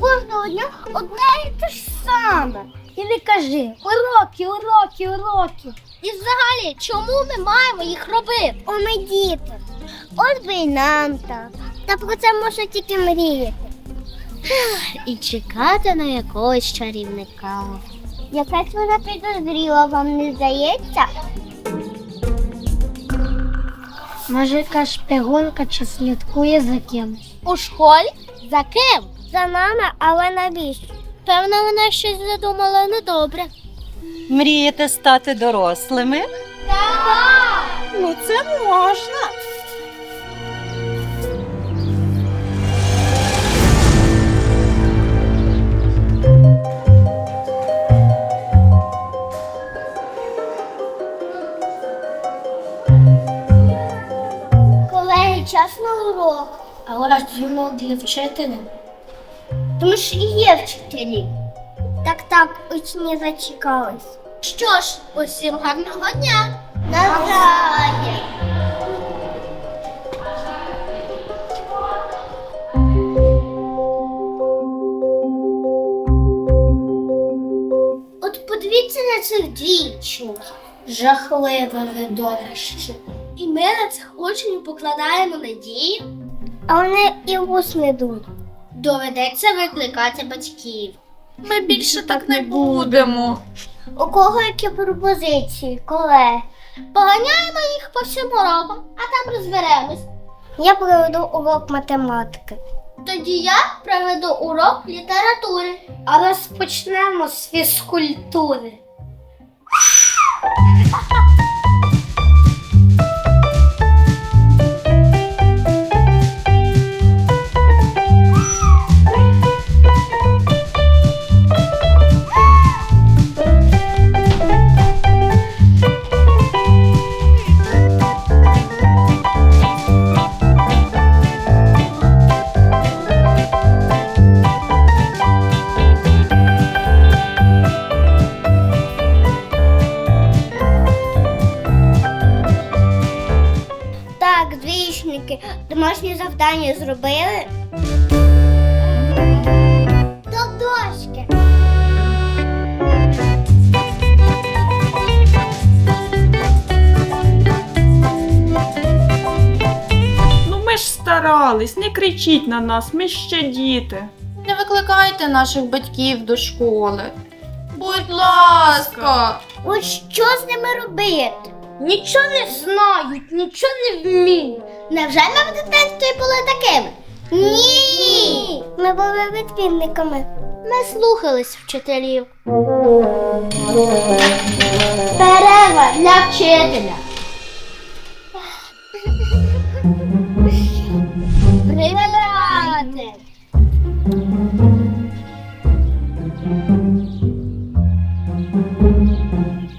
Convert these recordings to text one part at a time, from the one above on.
Кожного дня одне те ж саме. І не кажи уроки, уроки, уроки. І взагалі, чому ми маємо їх робити? О, ми діти. От би і нам так. Та про це можна тільки мріяти. І чекати на якогось чарівника. Якась вона підозріла, вам не здається? Може, яка шпигунка чи слідкує за кимось? У школі? За ким? За нами, але навіщо? Певно, вона щось задумала недобре. Мрієте стати дорослими? Так! Ну, це можна. Час на урок. Ж дзвінок для вчителя. Тому ж і є вчителі. Так, так, учні зачекались. Що ж, усім гарного дня! Навзаєм! От подивіться на цих дівчинок. Жахливе видовище. І ми на цих учнів покладаємо надію. А вони і в не дують. Доведеться викликати батьків. Ми більше так не будемо. У кого які пропозиції, колеги? Поганяємо їх по всім урокам, а там розберемось. Я проведу урок математики. Тоді я проведу урок літератури. А розпочнемо з фізкультури. Так, двічники, домашнє завдання зробили. До дошки. Ну ми ж старались, не кричіть на нас, ми ще діти. Не викликайте наших батьків до школи. Будь ласка. От що з ними робити? Нічого не знають, нічого не вміють. Невже ми в дитинстві були такими? Ні. Ми були відмінниками. Ми слухались вчителів. Перерва для вчителя. Прибирати.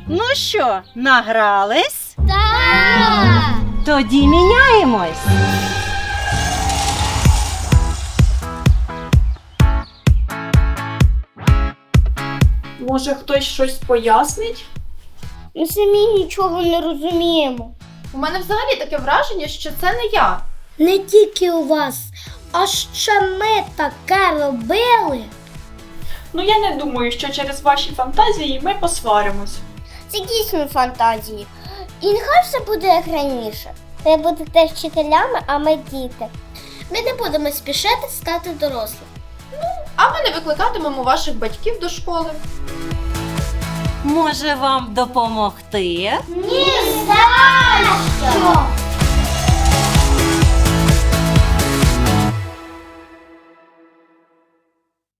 Ну що, награлись? Так. Тоді міняємось. Може хтось щось пояснить? Ми самі нічого не розуміємо. У мене взагалі таке враження, що це не я. Не тільки у вас, а ще ми таке робили. Ну я не думаю, що через ваші фантазії ми посваримось. Це дійсно фантазії. І нехай все буде як раніше. Ви будете вчителями, а ми діти. Ми не будемо спішити стати дорослими. А ми не викликатимемо ваших батьків до школи. Може вам допомогти? Ні за що!